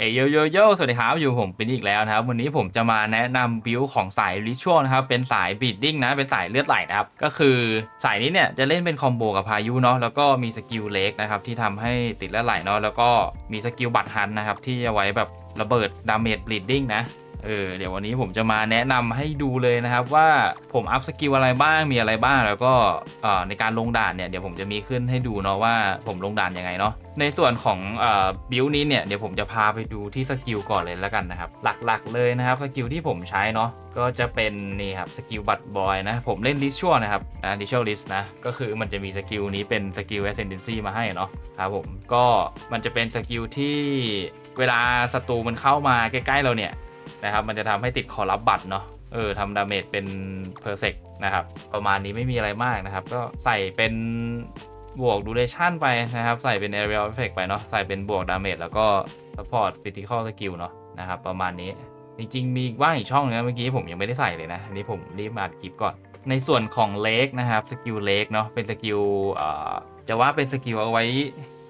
เอยโยโยโยสวัสดีครับอยู่ผมเป็นอีกแล้วนะครับ วันนี้ผมจะมาแนะนำบิวของสายริชวลนะครับ เป็นสายบีดดิ้งนะ เป็นสายเลือดไหลนะครับ ก็คือสายนี้เนี่ยจะเล่นเป็นคอมโบกับพายุเนาะ แล้วก็มีสกิลเล็กนะครับที่ทำให้ติดเลือดไหลเนาะ แล้วก็มีสกิลบัตรฮันนะครับที่เอาไว้แบบระเบิดดาเมจบีดดิ้งนะ เออเดี๋ยววันนี้ผมจะมาแนะนำให้ดูเลยนะครับว่าผมอัพสกิลอะไรบ้างมีอะไรบ้าง แล้วก็ในการลงด่านเนี่ยเดี๋ยวผมจะมีขึ้นให้ดูเนาะว่าผมลงด่านยังไงเนาะในส่วนของอบิวนี้เนี่ยเดี๋ยวผมจะพาไปดูที่สกิลก่อนเลยแล้วกันนะครับหลักๆเลยนะครับสกิลที่ผมใช้เนาะก็จะเป็นนี่ครับสกิลบัตบอยนะผมเล่นลิชชัวนะครับนะลิชชัวลิสนะก็คือมันจะมีสกิลนี้เป็นสกิล ascendancy มาให้เนาะครับผมก็มันจะเป็นสกิลที่เวลาศัตรูมันเข้ามาใกล้ๆเราเนี่ย นะครับ มันจะทำให้ติดคอรับบัตรเนาะเออทำดาเมจเป็นเพอร์เซกนะครับ ประมาณนี้ไม่มีอะไรมากนะครับ ก็ใส่เป็นบวกดูเรชั่นไปนะครับ ใส่เป็น Aerial Effect ไปเนาะใส่เป็นบวกดาเมจแล้วก็ Support Critical Skill เนาะนะครับ ประมาณนี้จริงๆ มีว่างอีกช่องนะเมื่อกี้ผมยังไม่ได้ใส่เลยนะอันนี้ผมรีบมาอัดคลิปก่อน ในส่วนของเลกนะครับสกิลเลกเนาะเป็นสกิลเอ่อจะว่าเป็นสกิลเอาไว้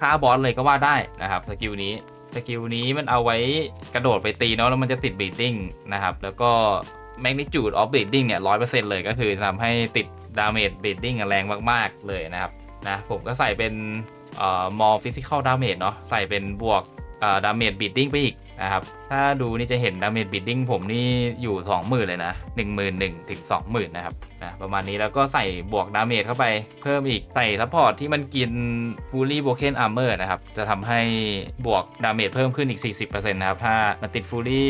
ฆ่าบอสเลยก็ว่าได้นะครับสกิลนี้ สกิลนี้มันเอาไว้กระโดดไปตีเนาะแล้วมันจะติดบีดดิ้งนะครับ แล้วก็ magnitude of bleeding เนี่ยร้อยเปอร์เซ็นต์เลยก็คือทำให้ติดดาเมจบีดดิ้งแรงมาก ๆ เลยนะครับนะผมก็ใส่เป็นเอ่อ more physical damage เนาะใส่เป็นบวกเอ่อดาเมจบีดดิ้งไปอีก นะครับ ถ้าดูนี่จะเห็น damage bleeding ผมนี่อยู่ 20,000 เลยนะ 11,000ถึง20,000 นะครับนะประมาณนี้แล้วก็ใส่บวก damage เข้าไปเพิ่มอีกใส่ support ที่มันกิน fully broken armor นะครับ จะทำให้บวก damage เพิ่มขึ้นอีก 40%นะครับ ถ้ามันติด fully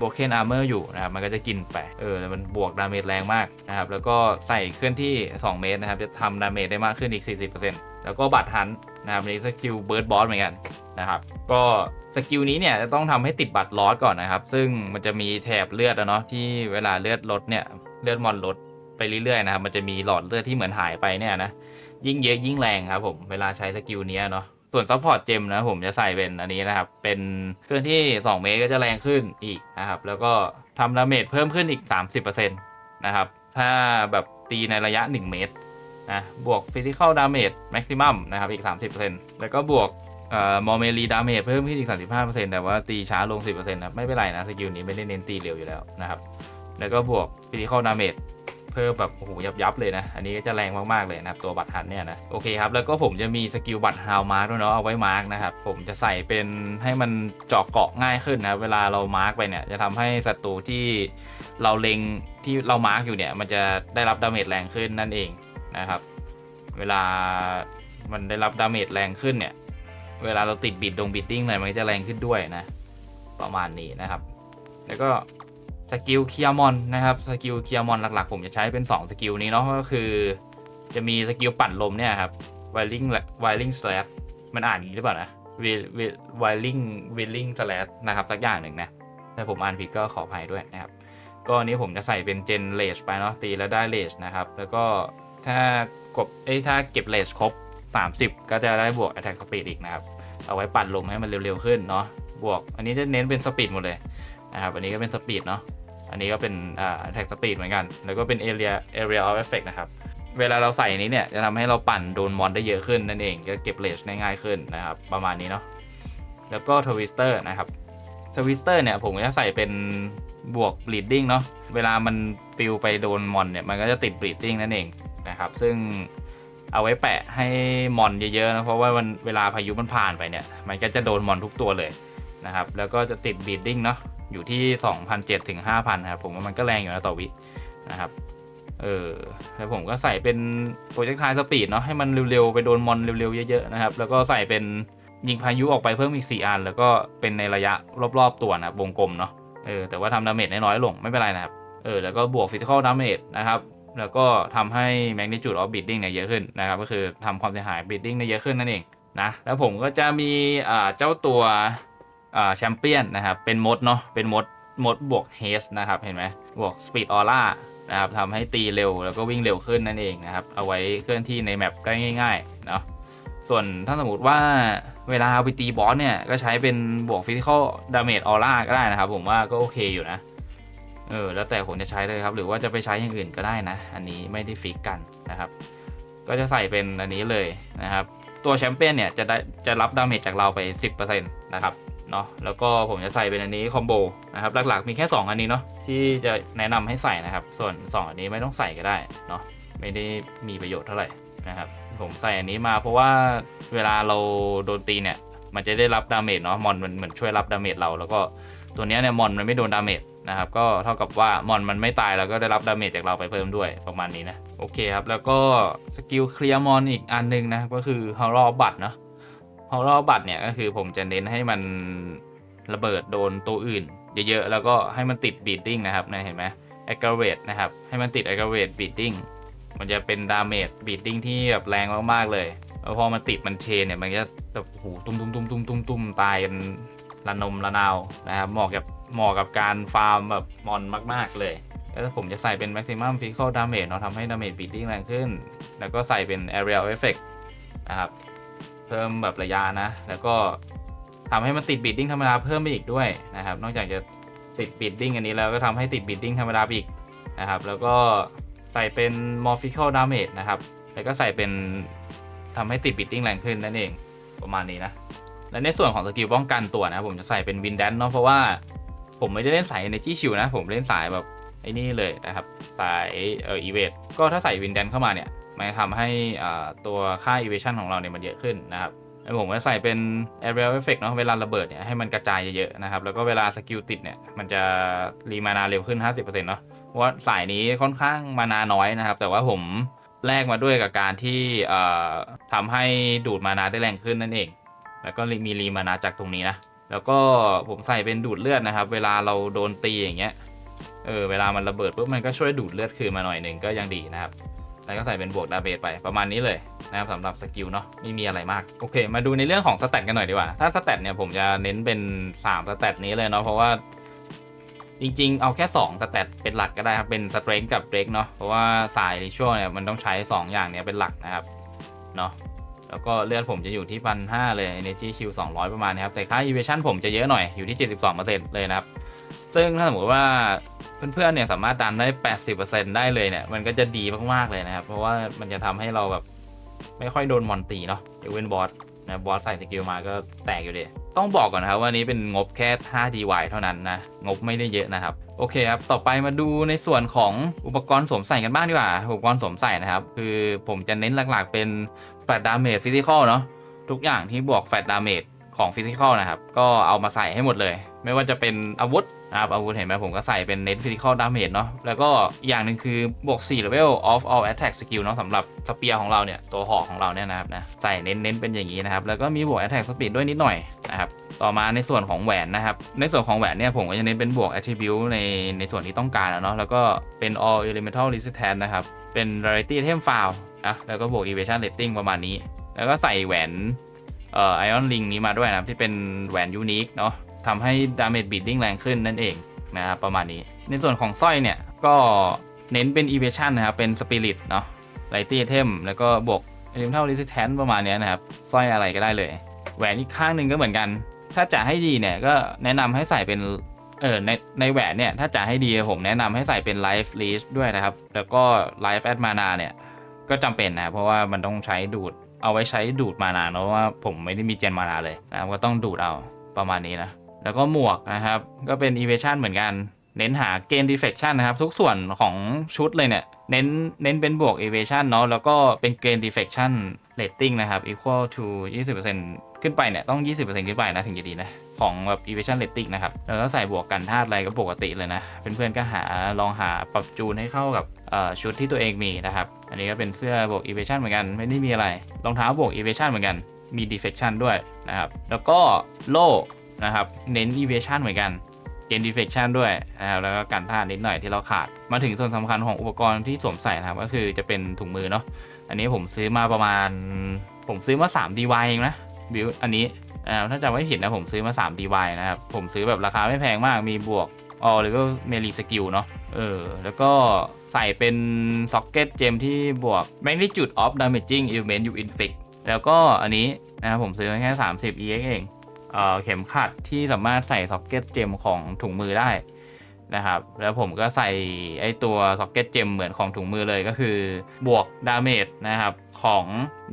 broken armor อยู่นะครับ มันก็จะกินไป เออแล้วมันบวก damage แรงมากนะครับ แล้วก็ใส่เคลื่อนที่ 2 เมตรนะครับ จะทำ damage ได้มากขึ้นอีก 40%แล้วก็บัตรทันนะครับนนี้สกิลเบิร์ดบอสเหมือนกันนะครับ ก็ สกิลนี้เนี่ยจะต้องทำให้ติดบัตรลอสก่อนนะครับ ซึ่งมันจะมีแถบเลือดอะเนาะที่เวลาเลือดลดเนี่ยเลือดมอนลดไปเรื่อยๆนะครับมันจะมีหลอดเลือดที่เหมือนหายไปเนี่ยนะยิ่งเยอะยิ่งแรงครับผมเวลาใช้สกิลนี้เนาะส่วนซัพพอร์ตเจมนะผมจะใส่เป็นอันนี้นะครับ เป็นเคลื่อนที่ 2 เมตรก็จะแรงขึ้นอีกนะครับ แล้วก็ทำดาเมจเพิ่มขึ้นอีก 30%นะครับ ถ้าแบบตีในระยะ 1 เมตรนะบวก Physical Damage Maximum นะครับอีก 30%แล้วก็บวก เอ่อมอเมลีดาเมจเพิ่มขึ้นอีก 35%แต่ว่าตีช้าลง 10%นะไม่เป็นไรนะสกิลนี้ไม่ได้เน้นตีเร็วอยู่แล้วนะครับ แล้วก็บวก Physical Damage เพิ่มแบบโอ้โหยับยับเลยนะ อันนี้ก็จะแรงมากๆเลยนะครับ ตัวบัตรหันเนี่ยนะ โอเคครับ แล้วก็ผมจะมีสกิลบัตรฮาวมาร์กด้วยเนาะเอาไว้มาร์กนะครับ ผมจะใส่เป็นให้มันเจาะเกาะง่ายขึ้นนะครับเวลาเรามาร์กไปเนี่ยจะทำให้ศัตรูที่เราเล็งที่เรามาร์กอยู่เนี่ย มันจะได้รับดาเมจแรงขึ้นนั่นเองนะครับ เวลามันได้รับดาเมจแรงขึ้นเนี่ย เวลาเราติดบิดดงบิดดิ้งอะไรมันก็จะแรงขึ้นด้วยนะ ประมาณนี้นะครับ แล้วก็สกิลเคียร์มอนนะครับสกิลเคียร์มอนหลักๆ ผมจะใช้เป็น 2 สกิลนี้เนาะก็คือจะมีสกิลปั่นลมเนี่ยครับ Wiling Wiling Slash มันอ่านอย่างนี้หรือเปล่านะ Wiling Wiling Slash นะครับสักอย่างหนึ่งนะถ้าผมอ่านผิดก็ขออภัยด้วยนะครับ ก็อันนี้ผมจะใส่เป็นเจนเลชไปเนาะตีแล้วได้เลชนะครับ แล้วก็ถ้ากบเอ้ถ้าเก็บเลชครบ 30 ก็จะได้บวก Attack Speed อีกนะครับ เอาไว้ปั่นลมให้มันเร็วๆขึ้นเนาะ บวก อันนี้จะเน้นเป็นสปีดหมดเลยนะครับ อันนี้ก็เป็นสปีดเนาะ อันนี้ก็เป็นอ่าแท็กสปีดเหมือนกัน แล้วก็เป็น area area of effect นะครับ เวลาเราใส่นี้เนี่ยจะทำให้เราปั่นโดนมอนได้เยอะขึ้นนั่นเอง ก็เก็บเลชได้ง่ายขึ้นนะครับ ประมาณนี้เนาะ แล้วก็ทวิสเตอร์นะครับทวิสเตอร์เนี่ยผมจะใส่เป็นบวก bleeding เนาะ เวลามันปิวไปโดนมอนเนี่ยมันก็จะติด bleeding นั่นเองนะครับ ซึ่ง เอาไว้แปะให้มอนเยอะๆนะเพราะว่ามันเวลาพายุมันผ่านไปเนี่ยมันก็จะโดนมอนทุกตัวเลยนะครับแล้วก็จะติด bleeding เนาะอยู่ที่ 2,007ถึง5,000ครับผมว่ามันก็แรงอยู่นะต่อวินะครับเออแล้วผมก็ใส่เป็นโปรเจกต์ไทสปีดเนาะให้มันเร็วๆ ไปโดนมอนเร็วๆ เยอะๆนะครับแล้วก็ใส่เป็นยิงพายุออกไปเพิ่มอีก 4 อัน แล้วก็เป็นในระยะรอบๆ ตัวนะวงกลมเนาะเออแต่ว่าทำดาเมจน้อยๆลงไม่เป็นไรนะครับเออแล้วก็บวกฟิสิกอลดาเมจนะครับ แล้วก็ทำให้ magnitude of bleeding เนี่ยเยอะขึ้นนะครับ ก็คือทำความเสียหาย bleeding ได้เยอะขึ้นนั่นเองนะแล้วผมก็จะมีเจ้าตัวแชมเปี้ยนนะครับ เป็นมดเนาะเป็นมดมดบวกเฮสนะครับ เห็นไหมบวกสปีดออร่านะครับทำให้ตีเร็วแล้วก็วิ่งเร็วขึ้นนั่นเองนะครับ เอาไว้เคลื่อนที่ในแมปได้ง่ายๆเนาะส่วนถ้าสมมติว่าเวลาเอาไปตีบอสเนี่ย ก็ใช้เป็นบวกฟิสิกอลดาเมจออร่าก็ได้นะครับ ผมว่าก็โอเคอยู่นะ เออแล้วแต่ผมจะใช้เลยครับ หรือว่าจะไปใช้อย่างอื่นก็ได้นะ อันนี้ไม่ได้ฟิกกันนะครับ ก็จะใส่เป็นอันนี้เลยนะครับ ตัวแชมเปี้ยนเนี่ยจะได้จะรับดาเมจจากเราไป 10%นะครับเนาะแล้วก็ผมจะใส่เป็นอันนี้คอมโบนะครับหลักๆมีแค่ 2 อันนี้เนาะที่จะแนะนำให้ใส่นะครับ ส่วน 2 อันนี้ไม่ต้องใส่ก็ได้เนาะไม่ได้มีประโยชน์เท่าไหร่นะครับ ผมใส่อันนี้มาเพราะว่าเวลาเราโดนตีเนี่ย มันจะได้รับดาเมจเนาะมอนมันเหมือนช่วยรับดาเมจเรา แล้วก็ตัวเนี้ยเนี่ยมอนมันไม่โดนดาเมจ นะครับก็เท่ากับว่ามอนมันไม่ตายแล้วก็ได้รับดาเมจจากเราไปเพิ่มด้วยประมาณนี้นะโอเคครับแล้วก็สกิลเคลียร์มอนอีกอันหนึงนะก็คือฮอลล์บัตเนาะฮอลล์บัตเนี่ยก็คือผมจะเน้นให้มันระเบิดโดนตัวอื่น เยอะๆแล้วก็ให้มันติดบีดดิ้งนะครับนะเห็นไหม aggravate นะครับให้มันติด aggravate beating มันจะเป็นดาเมจบีดดิ้งที่แบบแรงมากๆเลยแล้วพอมันติดมันเชนเนี่ยมันจะแบบโอ้โหตุ้มตุ้มตุ้มตุ้มตุ้มตุ้มตายกันระนมระนาวนะครับเหมาะกับ เหมาะกับการฟาร์มแบบมอนมากๆเลย แล้วผมจะใส่เป็น maximum physical damage เนาะทำให้ damage beating แรงขึ้น แล้วก็ใส่เป็น aerial effect นะครับ เพิ่มแบบระยะนะ แล้วก็ทำให้มันติด beating ธรรมดาเพิ่มไปอีกด้วยนะครับ นอกจากจะติด beating อันนี้แล้วก็ทำให้ติด beating ธรรมดาอีกนะครับ แล้วก็ใส่เป็น more physical damage นะครับ แล้วก็ใส่เป็นทำให้ติด beating แรงขึ้นนั่นเองประมาณนี้นะและในส่วนของสกิลป้องกันตัวนะครับผมจะใส่เป็นวินแดนเนาะเพราะว่า ผมไม่ได้เล่นสาย energy shield นะ ผมเล่นสายแบบไอ้นี่เลยนะครับ สายเอ่อ evade ก็ถ้าใส่วินแดนเข้ามาเนี่ยมันทำให้ตัวค่า evasion ของเราเนี่ยมันเยอะขึ้นนะครับแล้ผมก็ใส่เป็น aerial effect เนาะเวลาระเบิดเนี่ยให้มันกระจายเยอะๆนะครับ แล้วก็เวลาสกิลติดเนี่ยมันจะรีมานาเร็วขึ้น 50%เนาะว่าสายนี้ค่อนข้างมานาน้อยนะครับ แต่ว่าผมแลกมาด้วยกับการที่ทำให้ดูดมานาได้แรงขึ้นนั่นเอง แล้วก็มีรีมานาจากตรงนี้นะ แล้วก็ผมใส่เป็นดูดเลือดนะครับ เวลาเราโดนตีอย่างเงี้ย เออ เวลามันระเบิดปุ๊บมันก็ช่วยดูดเลือดคืนมาหน่อยหนึ่งก็ยังดีนะครับ แล้วก็ใส่เป็นบวกดาเบจไปประมาณนี้เลยนะครับสำหรับสกิลเนาะไม่มีอะไรมาก โอเค มาดูในเรื่องของสแตทกันหน่อยดีกว่า ถ้าสแตทเนี่ยผมจะเน้นเป็น3สแตทนี้เลยเนาะเพราะว่าจริงๆ เอาแค่ 2 สแตทเป็นหลักก็ได้ครับ เป็นสเตรนกับเดรกเนาะเพราะว่าสายริชวลเนี่ยมันต้องใช้ 2 อย่างเนี้ยเป็นหลักนะครับเนาะ แล้วก็เลือดผมจะอยู่ที่พันห้าเลย Energy Shield 200 ประมาณนี้ครับ แต่ค่า Evasion ผมจะเยอะหน่อยอยู่ที่ 72%เลยนะครับ ซึ่งถ้าสมมติว่าเพื่อนๆเนี่ยสามารถดันได้ 80%ได้เลยเนี่ย มันก็จะดีมากๆเลยนะครับ เพราะว่ามันจะทำให้เราแบบไม่ค่อยโดนมอนตีเนาะยกเว้นบอสนะบอสใส่สกิลมาก็แตกอยู่ดีต้องบอกก่อนนะครับว่านี้เป็นงบแค่ 5 DY เท่านั้นนะ งบไม่ได้เยอะนะครับ โอเคครับ ต่อไปมาดูในส่วนของอุปกรณ์สวมใส่กันบ้างดีกว่า อุปกรณ์สวมใส่นะครับ คือผมจะเน้นหลักๆเป็น แฟลตดาเมจฟิสิกอลเนาะทุกอย่างที่บวกแฟลตดาเมจของฟิสิกอลนะครับ ก็เอามาใส่ให้หมดเลย ไม่ว่าจะเป็นอาวุธนะครับอาวุธเห็นไหมผมก็ใส่เป็นเน้นฟิสิกอลดาเมจเนาะแล้วก็อีกอย่างหนึ่งคือบวก4 level of all attack skill เนาะสำหรับสเปียร์ของเราเนี่ย ตัวหอกของเราเนี่ยนะครับนะใส่เน้นเน้นเป็นอย่างนี้นะครับ แล้วก็มีบวก attack speed ด้วยนิดหน่อยนะครับต่อมาในส่วนของแหวนนะครับ ในส่วนของแหวนเนี่ยผมก็จะเน้นเป็นบวก attribute ในในส่วนที่ต้องการแล้วเนาะแล้วก็เป็น all elemental resistance นะครับเป็น rarity item file นะแล้วก็บวก evasion rating ประมาณนี้ แล้วก็ใส่แหวนเอ่อ ion ring นี้มาด้วยนะที่เป็นแหวนยูนิคเนาะทำให้ damage beating แรงขึ้นนั่นเองนะครับประมาณนี้ ในส่วนของสร้อยเนี่ย ก็เน้นเป็น evasion นะครับ เป็น spirit เนาะ rarity item แล้วก็บวก elemental resistance ประมาณนี้นะครับสร้อยอะไรก็ได้เลย แหวนอีกข้างหนึ่งก็เหมือนกัน ถ้าจะให้ดีเนี่ยก็แนะนำให้ใส่เป็นเออในในแหวนเนี่ย ถ้าจะให้ดีผมแนะนำให้ใส่เป็น life leash ด้วยนะครับ แล้วก็ life add mana เนี่ย ก็จำเป็นนะเพราะว่ามันต้องใช้ดูดเอาไว้ใช้ดูดมานาเนอะว่าผมไม่ได้มีเจนมานาเลยนะก็ต้องดูดเอาประมาณนี้นะแล้วก็หมวกนะครับ ก็เป็น evasion เหมือนกัน เน้นหาเกณฑ์ deflection นะครับ ทุกส่วนของชุดเลยเนี่ย เน้นเน้นเป็นบวก evasion เนาะแล้วก็เป็นเกณฑ์ deflection rating นะครับ equal to 20%ขึ้นไปเนี่ย ต้อง 20%ขึ้นไปนะ ถึงจะดีนะ ของแบบ evasion rating นะครับแล้วก็ใส่บวกกันธาตุอะไรก็ปกติเลยนะ เพื่อนๆก็หาลองหาปรับจูนให้เข้ากับชุดที่ตัวเองมีนะครับ อันนี้ก็เป็นเสื้อบวก evasion เหมือนกันไม่ได้มีอะไร รองเท้าบวก evasion เหมือนกันมี deflection ด้วยนะครับ แล้วก็โล่นะครับเน้น evasion เหมือนกันเกณฑ์ deflection ด้วยนะครับแล้วก็กันท่าตุนิดหน่อยที่เราขาด มาถึงส่วนสำคัญของอุปกรณ์ที่สวมใส่นะครับ ก็คือจะเป็นถุงมือเนาะอันนี้ผมซื้อมาประมาณ ผมซื้อมา3 DY เองนะบิวอันนี้ นะครับถ้าจำไม่ผิดนะผมซื้อมา3 DY นะครับ ผมซื้อแบบราคาไม่แพงมากมีบวก all level melee skill เนาะเออแล้วก็ใส่เป็น socket gem ที่บวก magnitude of damaging element you inflict แล้วก็อันนี้นะครับผมซื้อมาแค่ 30 EX เองเออเข็มขัดที่สามารถใส่ซ็อกเก็ตเจมของถุงมือได้นะครับ แล้วผมก็ใส่ไอตัวซ็อกเก็ตเจมเหมือนของถุงมือเลยก็คือบวกดาเมจนะครับของ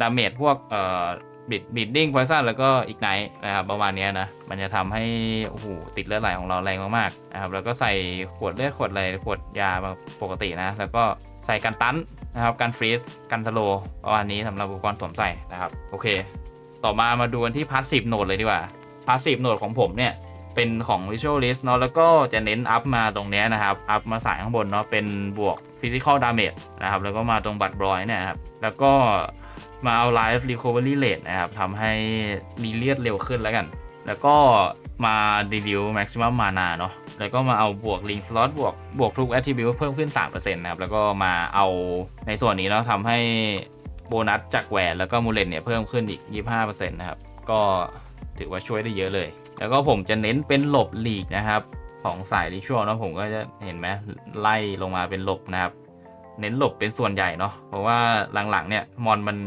ดาเมจพวกเอ่อ บิดบิดดิ้งพอยซันแล้วก็อีกไนท์นะครับประมาณนี้นะ มันจะทำให้โอ้โหติดเลือดไหลของเราแรงมากๆนะครับแล้วก็ใส่ขวดเลือดขวดอะไรขวดยามาปกตินะ แล้วก็ใส่กันตันนะครับกันฟรีซกันสโลว์ประมาณนี้สำหรับอุปกรณ์สวมใส่นะครับ โอเค ต่อมามาดูกันที่พาสซีฟโหนดเลยดีกว่าพาสซีฟโหนดของผมเนี่ยเป็นของ Visual List เนาะแล้วก็จะเน้นอัพมาตรงนี้นะครับ อัพมาสายข้างบนเนาะเป็นบวก Physical Damage นะครับ แล้วก็มาตรงบัตรบรอยเนี่ยครับ แล้วก็ มาเอา Life Recovery Rate นะครับทำให้มีเลือดเร็วขึ้นแล้วกัน แล้วก็มา Reduce Maximum Mana เนาะแล้วก็มาเอาบวก Link Slot บวกบวกทุก Attribute เพิ่มขึ้น 3%นะครับ แล้วก็มาเอาในส่วนนี้เนาะทำให้โบนัสจากแหวนแล้วก็มูเลตเนี่ยเพิ่มขึ้นอีก 25%นะครับ ก็ถือว่าช่วยได้เยอะเลย แล้วก็ผมจะเน้นเป็นหลบหลีกนะครับของสายริชวลนะผมก็จะเห็นไหมไล่ลงมาเป็นหลบนะครับ เน้นหลบเป็นส่วนใหญ่เนาะเพราะว่าหลังๆเนี่ยมอนมัน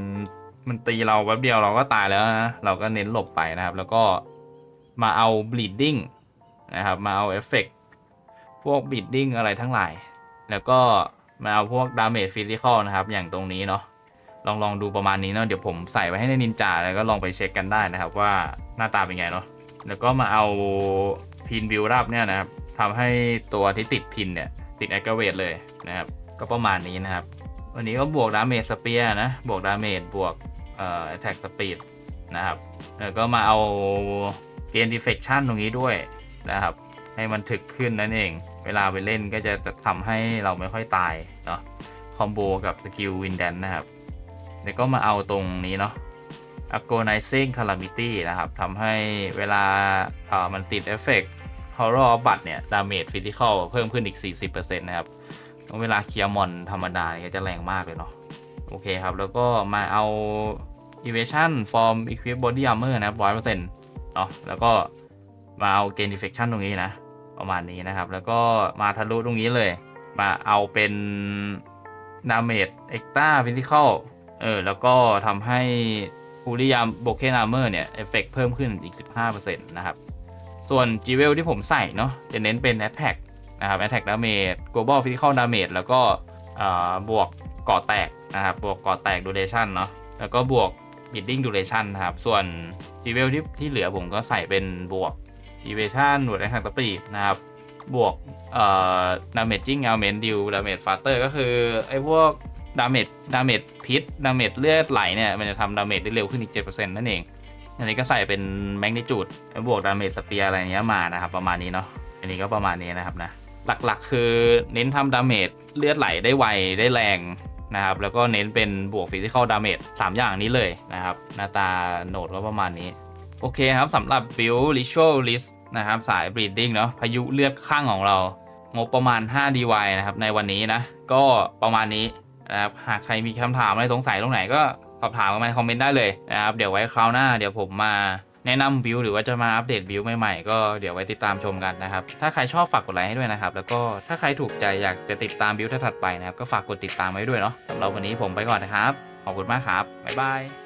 มันตีเราแป๊บเดียวเราก็ตายแล้วนะเราก็เน้นหลบไปนะครับ แล้วก็มาเอา bleeding นะครับ มาเอาเอฟเฟกพวก bleeding อะไรทั้งหลาย แล้วก็มาเอาพวก damage physical นะครับ อย่างตรงนี้เนาะลองลองดูประมาณนี้เนาะเดี๋ยวผมใส่ไว้ให้ในนินจาแล้วก็ลองไปเช็คกันได้นะครับ ว่าหน้าตาเป็นไงเนาะแล้วก็มาเอาพินบิลรับเนี่ยนะครับทำให้ตัวที่ติดพินเนี่ยติดแอคเวทเลยนะครับ ก็ประมาณนี้นะครับ วันนี้ก็บวกดาเมจสเปียนะ บวกดาเมจบวกเอ่อแท็กสปีดนะครับ แล้วก็มาเอาเตียนดิเฟคชันตรงนี้ด้วยนะครับ ให้มันถึกขึ้นนั่นเอง เวลาไปเล่นก็จะจะทำให้เราไม่ค่อยตายเนาะคอมโบกับสกิลวินแดนนะครับ แล้วก็มาเอาตรงนี้เนาะ agonizing calamity นะครับทำให้เวลาเอ่อมันติดเอฟเฟกต์ horror บัตเนี่ย damage physical เพิ่มขึ้นอีก 40%นะครับ เวลาเคลียร์มอนธรรมดาเนี่ยจะแรงมากเลยเนาะโอเคครับ แล้วก็มาเอา evasion form equip body armor นะครับ100%เนาะแล้วก็มาเอา gain deflection ตรงนี้นะ ประมาณนี้นะครับ แล้วก็มาทะลุตรงนี้เลย มาเอาเป็น damage extra physical เออแล้วก็ทำให้ฟูริยามโบเคนอาร์เมอร์เนี่ยเอฟเฟกเพิ่มขึ้นอีก 15%นะครับ ส่วนจีเวลที่ผมใส่เนาะจะเน้นเป็น Attack นะครับ Attack Damage Global Physical Damage แล้วก็บวกก่อแตกนะครับ บวกก่อแตก Duration เนาะ แล้วก็บวก Bidding Duration นะครับ ส่วนจีเวลที่ที่เหลือผมก็ใส่เป็นบวก Evasion บวก Attack Speed นะครับ บวกเอ่อ Damaging Element Deal Damage Faster ก็คือไอ้พวกดาเมจดาเมจพิษดาเมจเลือดไหลเนี่ย มันจะทำดาเมจได้เร็วขึ้นอีก 7%นั่นเอง อันนี้ก็ใส่เป็นแมกนิจูดบวกดาเมจสเปียอะไรเงี้ยมานะครับ ประมาณนี้เนาะ อันนี้ก็ประมาณนี้นะครับนะ หลักๆ คือเน้นทำดาเมจเลือดไหลได้ไวได้แรงนะครับแล้วก็เน้นเป็นบวกฟิสิกอลดาเมจ3อย่างนี้เลยนะครับหน้าตาโหนดก็ประมาณนี้ โอเคครับสำหรับ Build Ritual List นะครับสาย Breeding เนาะพายุเลือดข้างของเรา งบประมาณ 5 DY นะครับในวันนี้นะ ก็ประมาณนี้นะครับหากใครมีคำถามอะไรสงสัยตรงไหนก็สอบถามกันมาในคอมเมนต์ได้เลยนะครับเดี๋ยวไว้คราวหน้า เดี๋ยวผมมา แนะนำบิวหรือว่าจะมาอัปเดตบิวใหม่ๆ ก็เดี๋ยวไว้ติดตามชมกันนะครับ ถ้าใครชอบฝากกดไลค์ให้ด้วยนะครับ แล้วก็ถ้าใครถูกใจอยากจะติดตามบิวถัดไปนะครับ ก็ฝากกดติดตามไว้ด้วยเนาะสำหรับวันนี้ผมไปก่อนนะครับ ขอบคุณมากครับ บ๊ายบาย